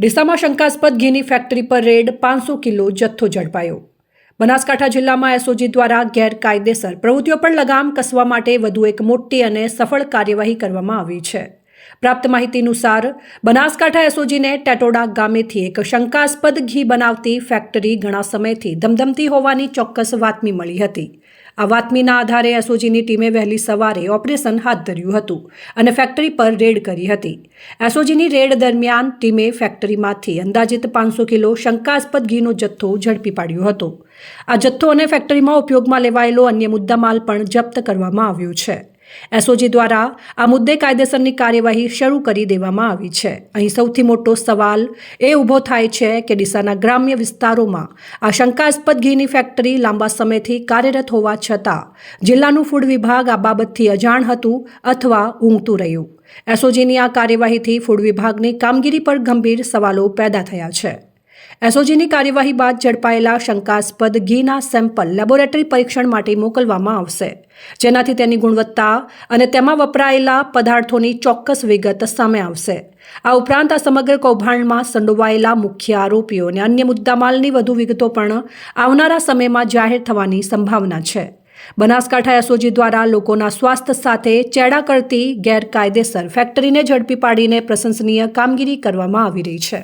ડીસામાં શંકાસ્પદ ઘીની ફેક્ટરી પર રેડ પાંચસો કિલો જથ્થો ઝડપાયો. બનાસકાંઠા જિલ્લામાં એસઓજી દ્વારા ગેરકાયદેસર પ્રવૃત્તિઓ પર લગામ કસવા માટે વધુ એક મોટી અને સફળ કાર્યવાહી કરવામાં આવી છે. પ્રાપ્ત માહિતી અનુસાર, બનાસકાંઠા એસઓજીને ટેટોડા ગામેથી એક શંકાસ્પદ ઘી બનાવતી ફેક્ટરી ઘણા સમયથી ધમધમતી હોવાની ચોક્કસ વાતમી મળી હતી. આ વાતમીના આધારે એસઓજીની ટીમે વહેલી સવારે ઓપરેશન હાથ ધર્યું હતું અને ફેક્ટરી પર રેડ કરી હતી. એસઓજીની રેડ દરમિયાન ટીમે ફેક્ટરીમાંથી અંદાજિત પાંચસો કિલો શંકાસ્પદ ઘીનો જથ્થો ઝડપી પાડ્યો હતો. આ જથ્થો અને ફેક્ટરીમાં ઉપયોગમાં લેવાયેલો અન્ય મુદ્દામાલ પણ જપ્ત કરવામાં આવ્યો છે. એસઓજી દ્વારા આ મુદ્દે કાયદેસરની કાર્યવાહી શરૂ કરી દેવામાં આવી છે. અહીં સૌથી મોટો સવાલ એ ઊભો થાય છે કે ડીસાના ગ્રામ્ય વિસ્તારોમાં આ શંકાસ્પદ ઘીની ફેક્ટરી લાંબા સમયથી કાર્યરત હોવા છતાં જિલ્લાનું ફૂડ વિભાગ આ બાબતથી અજાણ હતું અથવા ઊંઘતું રહ્યું. એસઓજીની આ કાર્યવાહીથી ફૂડ વિભાગની કામગીરી પર ગંભીર સવાલો પેદા થયા છે. એસઓજીની કાર્યવાહી બાદ ઝડપાયેલા શંકાસ્પદ ઘીના સેમ્પલ લેબોરેટરી પરીક્ષણ માટે મોકલવામાં આવશે. જેનાથી તેની ગુણવત્તા અને તેમાં વપરાયેલા પદાર્થોની ચોક્કસ વિગત સામે આવશે. આ ઉપરાંત આ સમગ્ર કૌભાંડમાં સંડોવાયેલા મુખ્ય આરોપીઓ અને અન્ય મુદ્દામાલની વધુ વિગતો પણ આવનારા સમયમાં જાહેર થવાની સંભાવના છે. બનાસકાંઠા એસઓજી દ્વારા લોકોના સ્વાસ્થ્ય સાથે ચેડા કરતી ગેરકાયદેસર ફેક્ટરીને ઝડપી પાડીને પ્રશંસનીય કામગીરી કરવામાં આવી રહી છે.